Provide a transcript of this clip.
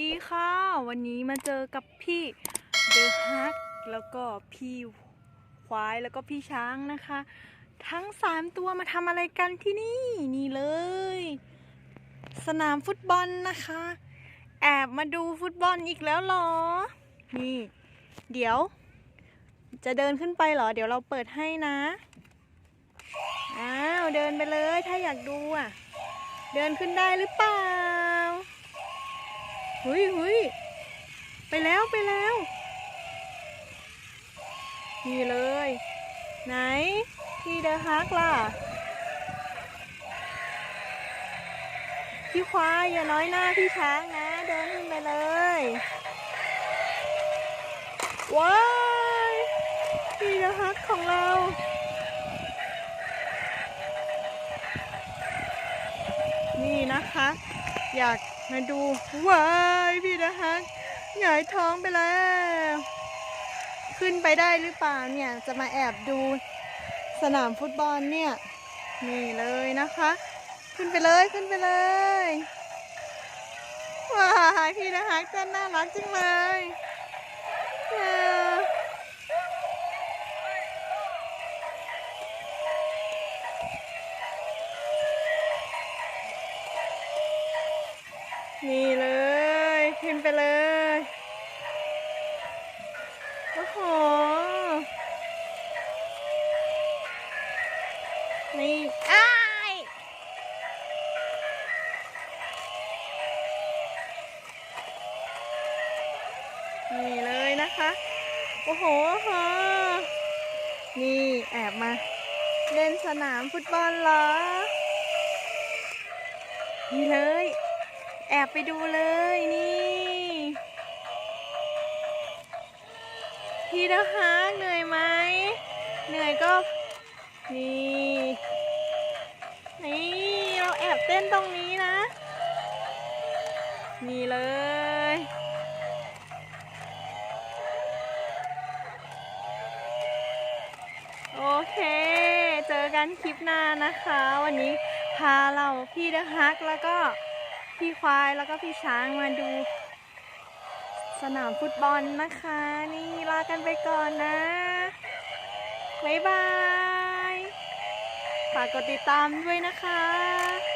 ดีค่ะ วันนี้มาเจอกับพี่เดอะฮักแล้วก็พี่ควายแล้วก็พี่ช้างนะคะ ทั้งสามตัวมาทำอะไรกันที่นี่นี่เลย สนามฟุตบอลนะคะ แอบมาดูฟุตบอลอีกแล้วหรอ นี่ เดี๋ยว จะเดินขึ้นไปหรอ เดี๋ยวเราเปิดให้นะอ้าวเดินไปเลยถ้าอยากดูอะ เดินขึ้นได้หรือเปล่า หุยหุยไปแล้วไปแล้ว นี่เลย ไหนพี่เดอะฮักล่ะ พี่ควายอย่าน้อยหน้าพี่ช้างนะ เดินขึ้นไปเลย ว้ายพี่เดอะฮักของเรานี่นะคะ อยาก มาดูว้ายพี่นะฮะหงายท้องไปแล้ว ขึ้นไปได้หรือเปล่าเนี่ย จะมาแอบดูสนามฟุตบอลเนี่ย นี่เลยนะคะ ขึ้นไปเลยขึ้นไปเลยว้ายพี่นะฮะเต้นน่ารักจังเลย นี่เลย ขึ้นไปเลย โอ้โห นี่อ้ายนี่เลยนะคะ โอ้โหโอ้โหนี่แอบมา เล่นสนามฟุตบอลเหรอ นี่เลย แอบไปดูเลยนี่ พี่เดอะฮาร์กเหนื่อยไหม เหนื่อยก็ นี่ นี่เราแอบเต้นตรงนี้นะ นี่เลยโอเค เจอกันคลิปหน้านะคะ วันนี้พาเราพี่เดอะฮักแล้วก็ พี่ควายแล้วก็พี่ช้างมาดู สนามฟุตบอลนะคะ นี่ลากันไปก่อนนะบ๊ายบาย ฝากกดติดตามด้วยนะคะ